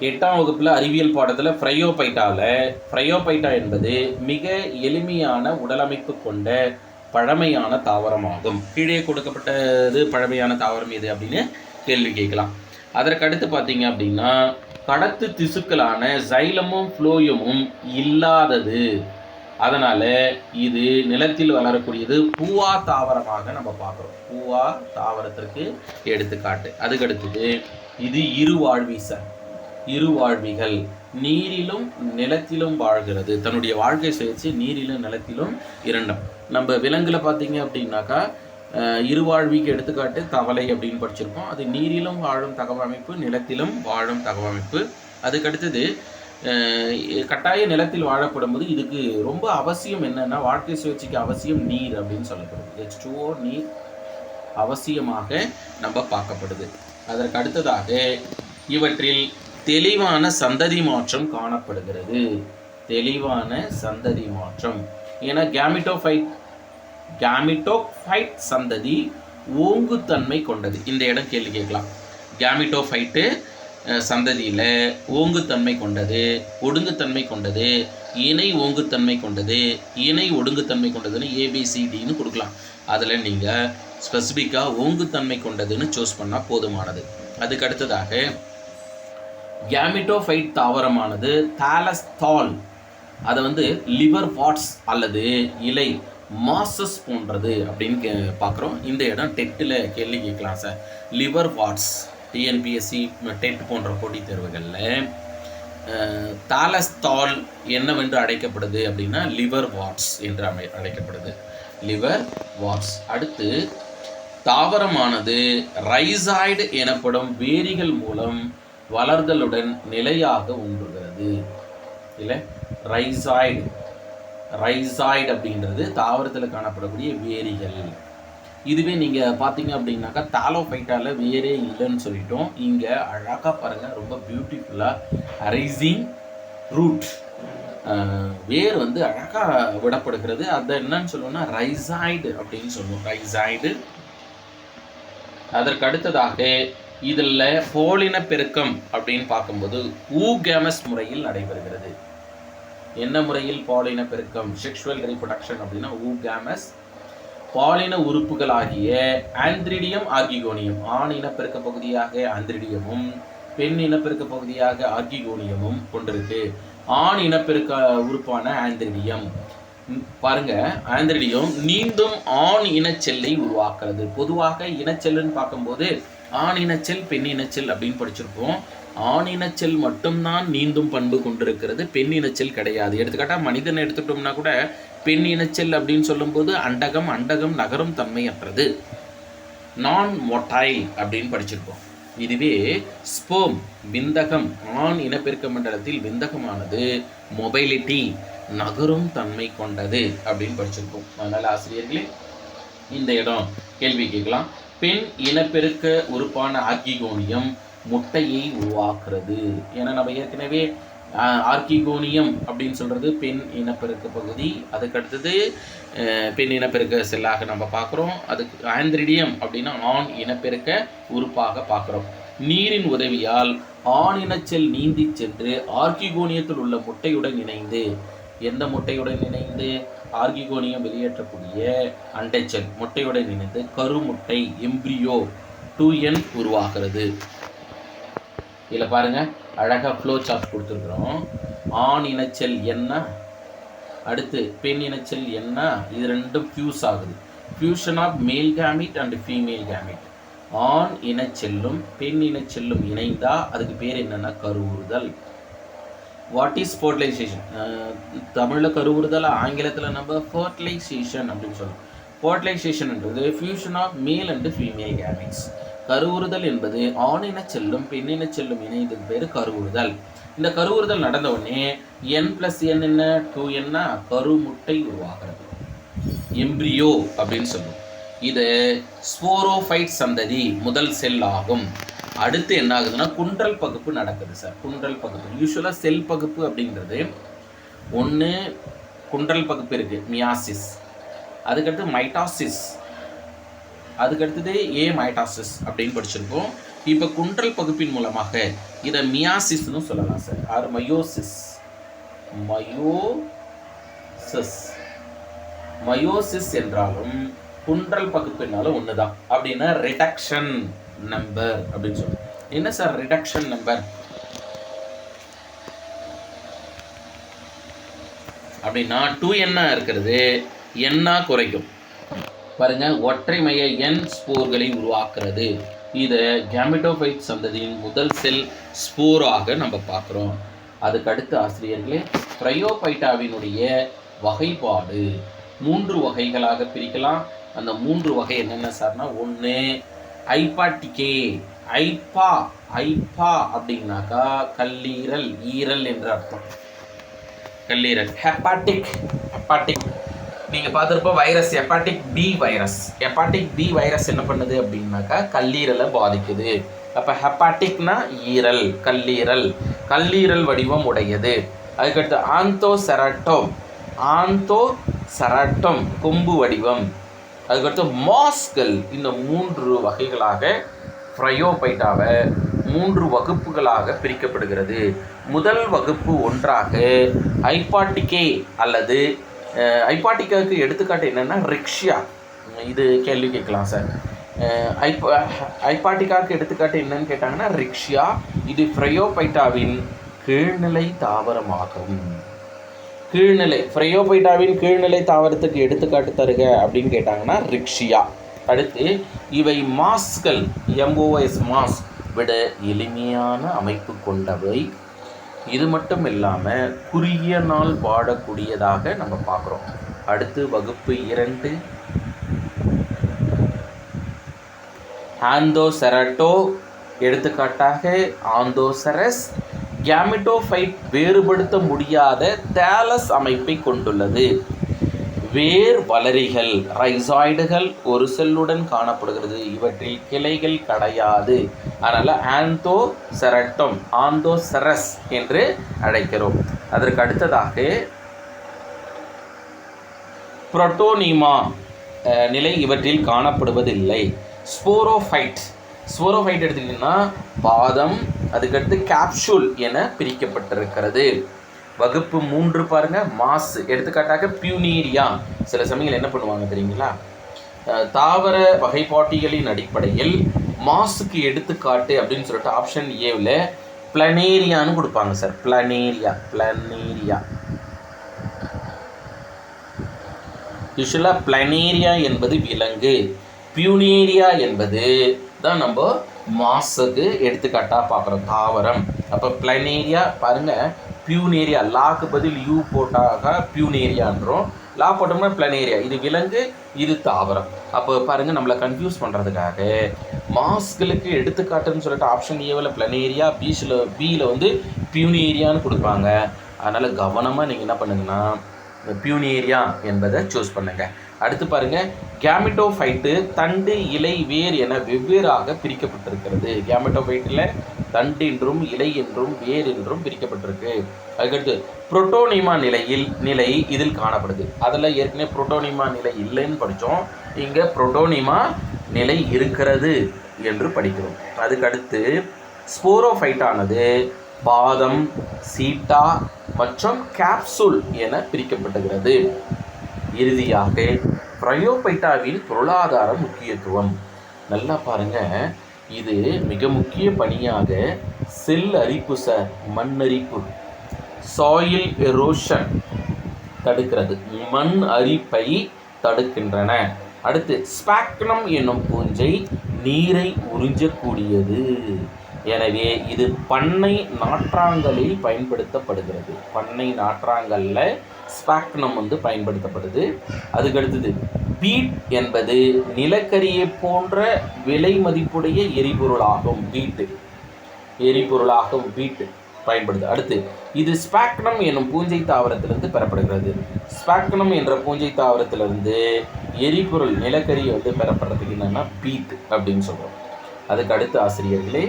எட்டாம் வகுப்பில் அறிவியல் பாடத்தில் ஃப்ரையோபைட்டாவில் ஃப்ரையோபைட்டா என்பது மிக எளிமையான உடலமைப்பு கொண்ட பழமையான தாவரமாகும். கீழே கொடுக்கப்பட்டது பழமையான தாவரம் எது அப்படின்னு கேள்வி கேட்கலாம். அதற்கடுத்து பார்த்தீங்க அப்படின்னா கடத்து திசுக்களான சைலமும் ஃப்ளோயமும் இல்லாதது. அதனால் இது நிலத்தில் வளரக்கூடியது பூவா தாவரமாக நம்ம பார்க்குறோம். பூவா தாவரத்திற்கு எடுத்துக்காட்டு. அதுக்கடுத்தது இது இருவாழ்வி சார் இருவாழ்விகள் நீரிலும் நிலத்திலும் வாழ்கிறது. தன்னுடைய வாழ்க்கை சுழற்சி நீரிலும் நிலத்திலும் இரண்டும். நம்ம விலங்குல பார்த்தீங்க அப்படின்னாக்கா இருவாழ்விக்கு எடுத்துக்காட்டு தவளை அப்படின்னு படிச்சிருக்கோம் அது நீரிலும் வாழும் தகவமைப்பு நிலத்திலும் வாழும் தகவமைப்பு அதுக்கடுத்தது கட்டாய நிலத்தில் வாழப்படும் போது இதுக்கு ரொம்ப அவசியம் என்னன்னா வாழ்க்கை சுழற்சிக்கு அவசியம் நீர் அப்படின்னு சொல்லப்படுது. ஹெச் நீர் அவசியமாக நம்ம பார்க்கப்படுது. அதற்கு அடுத்ததாக இவற்றில் தெளிவான சந்ததி மாற்றம் காணப்படுகிறது. தெளிவான சந்ததி மாற்றம். ஏன்னா கேமிட்டோஃபைட் கேமிட்டோஃபைட் சந்ததி ஓங்குத்தன்மை கொண்டது. இந்த இடம் கேள்வி கேட்கலாம். கேமிட்டோஃபைட்டு சந்ததியில் ஓங்குத்தன்மை கொண்டது ஒடுங்குத்தன்மை கொண்டது இணை ஓங்குத்தன்மை கொண்டது இணை ஒடுங்குத்தன்மை கொண்டதுன்னு ஏபிசிடின்னு கொடுக்கலாம். அதில் நீங்கள் ஸ்பெசிஃபிக்காக ஓங்குத்தன்மை கொண்டதுன்னு சூஸ் பண்ணால் போதுமானது. அதுக்கு அடுத்ததாக கேமிட்டோஃபைட் தாவரமானது தாலஸ்தால் அதை வந்து லிவர் வாட்ஸ் அல்லது இலை மாசஸ் போன்றது அப்படின்னு கே பார்க்குறோம். இந்த இடம் டெட்டில் கேள்வி கேட்கலாம் sir. Liver watts TNPSC TET போன்ற போட்டித் தேர்வுகளில் தாலஸ்தால் என்னவென்று அழைக்கப்படுது அப்படின்னா லிவர் வாட்ஸ் என்று அமை அழைக்கப்படுது. லிவர் வாட்ஸ் அடுத்து தாவரமானது ரைசாய்டு எனப்படும் வேரிகள் மூலம் வளர்தலுடன் நிலையாக ஊன்றுகிறது இல்லை? ரைசாய்டு. ரைசாய்டு அப்படின்றது தாவரத்தில் காணப்படக்கூடிய வேரிகள். இதுவே நீங்கள் பார்த்தீங்க அப்படின்னாக்கா தாலோஃபைட்டால வேரே இல்லைன்னு சொல்லிட்டோம். இங்கே அழகாக பாருங்கள் ரொம்ப பியூட்டிஃபுல்லாக ரைசிங் ரூட் வேர் வந்து அழகாக விடப்படுகிறது. அதை என்னன்னு சொல்லுவோம்னா ரைசாய்டு அப்படின்னு சொல்லுவோம். ரைசாய்டு. அதற்கு அடுத்ததாக இதில் போலின பெருக்கம் அப்படின்னு பார்க்கும்போது ஊகேமஸ் முறையில் நடைபெறுகிறது. என்ன முறையில் பாலின பெருக்கம்? செக்ஷுவல் ரீப்ரொடக்ஷன் அப்படின்னா ஊகேமஸ். பாலின உறுப்புகளாகிய ஆந்திரிடியம் ஆர்கிகோனியம். ஆண் இனப்பெருக்க பகுதியாக ஆந்திரிடியமும் பெண் இனப்பெருக்க பகுதியாக ஆர்கிகோனியமும் கொண்டிருக்கு. ஆண் இனப்பெருக்க உறுப்பான ஆந்திரிடியம். பாருங்க ஆந்திரிடியம் நீந்தும் ஆண் இனச்செல்லை உருவாக்குறது பொதுவாக இனச்செல்லுன்னு பார்க்கும்போது ஆண் இனச்செல் பெண் இனச்செல் அப்படின்னு படிச்சிருப்போம். ஆண் இனச்செல் மட்டும்தான் நீந்தும் பண்பு கொண்டிருக்கிறது. பெண் இனச்செல் கிடையாது. எடுத்துக்காட்டா மனிதனை எடுத்துட்டோம்னா கூட பெண் இனச்செல் அப்படின்னு சொல்லும்போது அண்டகம் அண்டகம் நகரும் தன்மையற்றது நான் மொட்டைல் அப்படின்னு படிச்சிருப்போம். இதுவே ஸ்போம் விந்தகம் ஆண் இனப்பெருக்க மண்டலத்தில் விந்தகமானது. மொபைலிட்டி நகரும் தன்மை கொண்டது அப்படின்னு படிச்சிருப்போம். அதனால் ஆசிரியர்களே இந்த இடம் கேள்வி கேட்கலாம். பெண் இனப்பெருக்க உறுப்பான ஆர்கிகோனியம் முட்டையை உருவாக்குறது. ஏன்னா நம்ம ஏற்கனவே ஆர்கிகோனியம் அப்படின்னு சொல்கிறது பெண் இனப்பெருக்க பகுதி. அதுக்கடுத்தது பெண் இனப்பெருக்க செல்லாக நம்ம பார்க்குறோம். அதுக்கு ஆந்திரிடியம் அப்படின்னா ஆண் இனப்பெருக்க உறுப்பாக பார்க்குறோம். நீரின் உதவியால் ஆண் இனச்செல் நீந்தி சென்று ஆர்கிகோனியத்தில் உள்ள முட்டையுடன் இணைந்து எந்த முட்டையுடன் இணைந்து? ஆர்கிகோனியம் வெளியேற்றக்கூடிய அண்டைச்சல் முட்டையுடன் இணைந்து கருமுட்டை எம்ப்ரியோ டூ என் உருவாகிறது. இதில் பாருங்க அழகாக ஃப்ளோ சார்ட் கொடுத்துருக்குறோம். ஆண் இனச்சல் என்ன? அடுத்து பெண் இனச்சல் என்ன? இது ரெண்டும் ஃபியூஸ் ஆகுது. Fusion of male gamete and female gamete ஆண் இனச்செல்லும் பெண் இனச்செல்லும் இணைந்தால் அதுக்கு பேர் என்னென்னா கருவுறுதல். வாட் இஸ் ஃபர்டிலைசேஷன் uh, தமிழில் கருவுறுதல் ஆங்கிலத்தில் நம்ம ஃபர்டிலைசேஷன் அப்படின்னு சொல்லுவோம் ஃபர்டிலைசேஷன்ன்றது fusion of male and female gametes கருவுறுதல் என்பது ஆணின செல்லும் பெண்ணின செல்லும் இணைந்தது பேர் கருவுறுதல். இந்த கருவுறுதல் நடந்த உடனே என் பிளஸ் என் என்ன? டூ என்ன கருமுட்டை உருவாகிறது. எம்ப்ரியோ அப்படின்னு சொல்லுவோம். இது ஸ்போரோஃபைட் சந்ததி முதல் செல் ஆகும் அடுத்து என்ன ஆகுதுன்னா குன்றல் பகுப்பு நடக்குது சார். குன்றல் பகுப்பு. யூஸ்வலாக செல் பகுப்பு அப்படிங்கிறது ஒன்று குன்றல் பகுப்பு இருக்குது மியாசிஸ். அதுக்கடுத்து மைட்டாசிஸ். அதுக்கடுத்தது ஏ மைட்டாசிஸ் அப்படின்னு படிச்சிருக்கோம். இப்போ குன்றல் பகுப்பின் மூலமாக இதை மியாசிஸ்னு சொல்லலாம் sir. Or meiosis. Meiosis. Meiosis என்றாலும் குன்றல் பகுப்புனாலும் ஒன்று தான் அப்படின்னா ரிடக்ஷன் நம்பர் அப்படின்னு சொல்லுவோம் என்ன சார் ரிடக்ஷன் நம்பர் அப்படின்னா டூ என்னா இருக்கிறது என்னா குறைக்கும். பாருங்க ஒற்றை மைய என் ஸ்போர்களை உருவாக்குறது. இதை கேமிட்டோஃபைட் சந்ததியின் முதல் செல் ஸ்போராக நம்ம பார்க்குறோம். அதுக்கு அடுத்து ஆசிரியர்களே ப்ரையோபைட்டாவினுடைய வகைப்பாடு. மூன்று வகைகளாக பிரிக்கலாம். அந்த மூன்று வகை என்னென்ன சார்னா ஒன்று ஐபாட்டிகே ஐப்பா ஐப்பா அப்படின்னாக்கா கல்லீரல் ஈரல் என்று அர்த்தம். கல்லீரல். ஹெப்பாட்டிக் ஹெப்பாட்டிக் நீங்கள் பார்த்துருப்போம் virus hepatic B virus hepatic B virus என்ன பண்ணுது அப்படின்னாக்கா கல்லீரலை பாதிக்குது. அப்போ ஹெப்பாட்டிக்னா ஈரல் கல்லீரல். கல்லீரல் வடிவம் உடையது. அதுக்கடுத்து ஆந்தோ செரட்டோம் ஆந்தோ செரட்டம் கொம்பு வடிவம். அதுக்கடுத்து மாஸ்கள் இந்த மூன்று வகைகளாக ஃப்ரையோபைட்டாவை மூன்று வகுப்புகளாக பிரிக்கப்படுகிறது. முதல் வகுப்பு ஒன்றாக ஐபாட்டிகே அல்லது ஐபாட்டிக்காவுக்கு எடுத்துக்காட்டு என்னென்னா ரிக்ஷியா. இது கேள்வி கேட்கலாம் சார். ஐப்பா ஐபாட்டிக்காவுக்கு எடுத்துக்காட்டு என்னன்னு கேட்டாங்கன்னா ரிக்ஷியா இது ஃப்ரையோபைட்டாவின் கீழ்நிலை தாவரமாகும். கீழ்நிலை ஃப்ரையோபைட்டாவின் கீழ்நிலை தாவரத்துக்கு எடுத்துக்காட்டு தருக அப்படின்னு கேட்டாங்கன்னா ரிக்ஷியா. அடுத்து இவை மாஸ்கள் எம்ஓஎஸ் மாஸ் விட எளிமையான அமைப்பு கொண்டவை. இது மட்டும் இல்லாமல் குறுகிய நாள் வாடக்கூடியதாக நம்ம பார்க்குறோம். அடுத்து வகுப்பு இரண்டு. ஆந்தோசெரட்டோ எடுத்துக்காட்டாக ஆந்தோசரஸ் கேமிட்டோஃபைட் வேறுபடுத்த முடியாத தேலஸ் அமைப்பை கொண்டுள்ளது. வேர் வளரிகள் ரைசாய்டுகள் ஒரு செல்லுடன் காணப்படுகிறது. இவற்றில் கிளைகள் கிடையாது. அதனால் ஆந்தோ செரட்டம் ஆந்தோசெரஸ் என்று அழைக்கிறோம். அதற்கு அடுத்ததாக புரோட்டோனிமா நிலை இவற்றில் காணப்படுவதில்லை. ஸ்போரோஃபைட் ஸ்போரோஃபைட் எடுத்துக்கிட்டிங்கன்னா பாதம் அதுக்கடுத்து கேப்சூல் என பிரிக்கப்பட்டிருக்கிறது. வகுப்பு மூன்று பாருங்க மாசு எடுத்துக்காட்டாக பியூனீரியா சில சமயங்கள் என்ன பண்ணுவாங்க தெரியுங்களா? தாவர வகைப்பாட்டிகளின் அடிப்படையில் மாசுக்கு எடுத்துக்காட்டு அப்படின்னு சொல்லிட்டு ஆப்ஷன் ஏவில் பிளனேரியான்னு கொடுப்பாங்க சார் பிளனேரியா பிளனேரியா யூஸ்வலாக பிளனேரியா என்பது விலங்கு. பியூனேரியா என்பது தான் நம்ம மாசுக்கு எடுத்துக்காட்டாக பார்க்குறோம் தாவரம். அப்போ பிளனேரியா பாருங்கள் பியூனேரியா. லாக்கு பதில் யூ போட்டாக பியூனேரியான்றோம். லா போட்டோம்னா பிளனேரியா. இது விலங்கு இது தாவரம். அப்போ பாருங்கள் நம்மளை கன்ஃபியூஸ் பண்ணுறதுக்காக மாஸ்களுக்கு எடுத்துக்காட்டுன்னு சொல்லிட்டு ஆப்ஷன் ஏவில் பிளனேரியா பீஸில் பியில் வந்து பியூனேரியான்னு கொடுப்பாங்க. அதனால் கவனமாக நீங்கள் என்ன பண்ணுங்கன்னா பியூனேரியா என்பதை சூஸ் பண்ணுங்க. அடுத்து பாருங்கள் கேமிட்டோஃபைட்டு தண்டு இலை வேர் என வெவ்வேறாக பிரிக்கப்பட்டிருக்கிறது. கேமிட்டோஃபைட்டில் தண்டு என்றும் இலை என்றும் வேர் என்றும் பிரிக்கப்பட்டிருக்கு. அதுக்கடுத்து புரோட்டோனிமா நிலையில் நிலை இதில் காணப்படுது. அதில் ஏற்கனவே புரோட்டோனிமா நிலை இல்லைன்னு படித்தோம் இங்கே புரோட்டோனிமா நிலை இருக்கிறது என்று படிக்கிறோம். அதுக்கடுத்து ஸ்போரோஃபைட்டானது பாதம் சீட்டா மற்றும் கேப்சூல் என பிரிக்கப்பட்டுகிறது. இறுதியாக ப்ரையோபைட்டாவின் பொருளாதார முக்கியத்துவம். நல்லா பாருங்க. இது மிக முக்கிய பணியாக செல் அரிப்பு சார் மண் அரிப்பு. சாயில் எரோஷன் தடுக்கிறது. மண் அரிப்பை தடுக்கின்றன. அடுத்து ஸ்பாக்னம் என்னும் பூஞ்சை நீரை உறிஞ்சக்கூடியது. எனவே இது பண்ணை நாற்றாங்கலில் பயன்படுத்தப்படுகிறது. பண்ணை நாற்றாங்கல்ல ஸ்பாக்னம் வந்து பயன்படுத்தப்படுது. அதுக்கடுத்தது பீட் என்பது நிலக்கரியை போன்ற விலை மதிப்புடைய எரிபொருளாகும். பீட்டு. எரிபொருளாகும் பீட்டு பயன்படுது. அடுத்து இது ஸ்பாக்னம் என்னும் பூஞ்சை தாவரத்திலிருந்து பெறப்படுகிறது. ஸ்பாக்னம் என்ற பூஞ்சை தாவரத்திலிருந்து எரிபொருள் நிலக்கரி வந்து பெறப்படுறதுக்கு என்னென்னா பீட் அப்படின்னு சொல்கிறோம் அதுக்கு அடுத்து ஆசிரியர்களே